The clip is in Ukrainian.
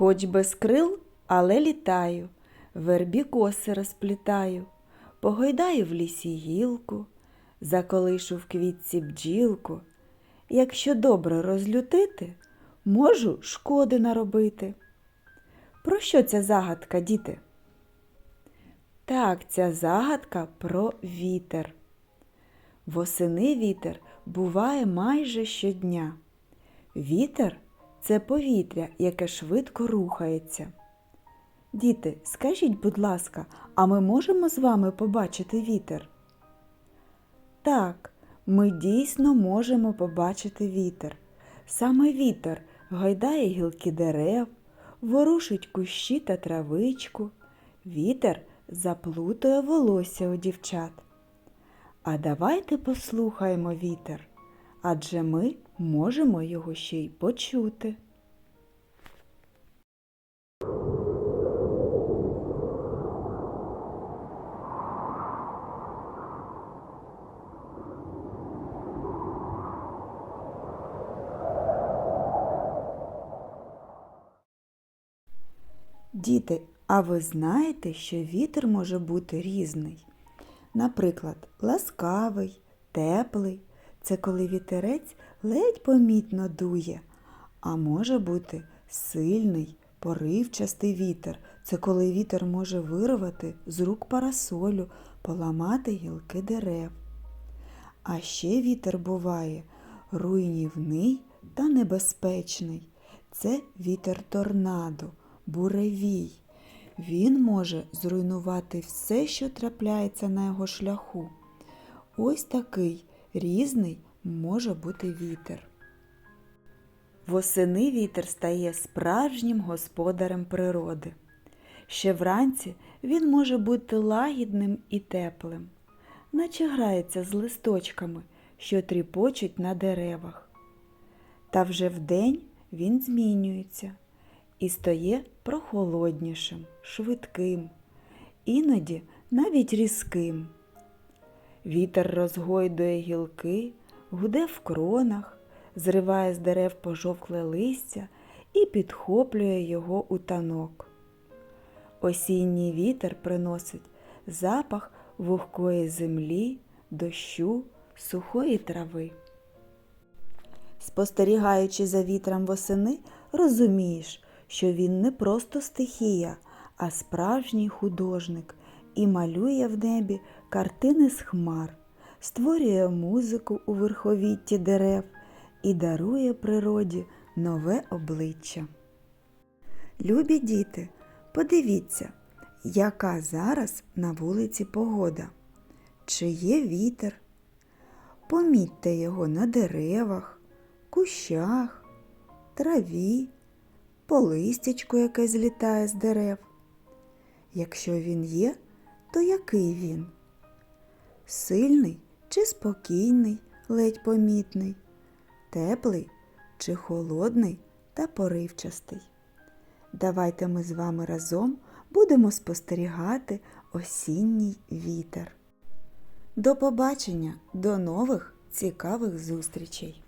Хоч без крил, але літаю, вербі коси розплітаю, погойдаю в лісі гілку, заколишу в квітці бджілку. Якщо добре розлютити, можу шкоди наробити. Про що ця загадка, діти? Так, ця загадка про вітер. Восени вітер буває майже щодня. Вітер це повітря, яке швидко рухається. Діти, скажіть, будь ласка, а ми можемо з вами побачити вітер? Так, ми дійсно можемо побачити вітер. Саме вітер гойдає гілки дерев, ворушить кущі та травичку. Вітер заплутує волосся у дівчат. А давайте послухаємо вітер, адже ми можемо його ще й почути. Діти, а ви знаєте, що вітер може бути різний? Наприклад, ласкавий, теплий це коли вітерець ледь помітно дує, а може бути сильний, поривчастий вітер. Це коли вітер може вирвати з рук парасолю, поламати гілки дерев. А ще вітер буває руйнівний та небезпечний. Це вітер торнадо, буревій. Він може зруйнувати все, що трапляється на його шляху. Ось такий різний може бути вітер. Восени вітер стає справжнім господарем природи. Ще вранці він може бути лагідним і теплим, наче грається з листочками, що тріпочуть на деревах. Та вже вдень він змінюється і стає прохолоднішим, швидким, іноді навіть різким. Вітер розгойдує гілки, гуде в кронах, зриває з дерев пожовкле листя і підхоплює його у танок. Осінній вітер приносить запах вогкої землі, дощу, сухої трави. Спостерігаючи за вітром восени, розумієш, що він не просто стихія, а справжній художник і малює в небі картини з хмар, створює музику у верховітті дерев і дарує природі нове обличчя. Любі діти, подивіться, яка зараз на вулиці погода. Чи є вітер? Помітьте його на деревах, кущах, траві, по листячку, яке злітає з дерев. Якщо він є, то який він? Сильний чи спокійний, ледь помітний, теплий чи холодний та поривчастий. Давайте ми з вами разом будемо спостерігати осінній вітер. До побачення, до нових цікавих зустрічей!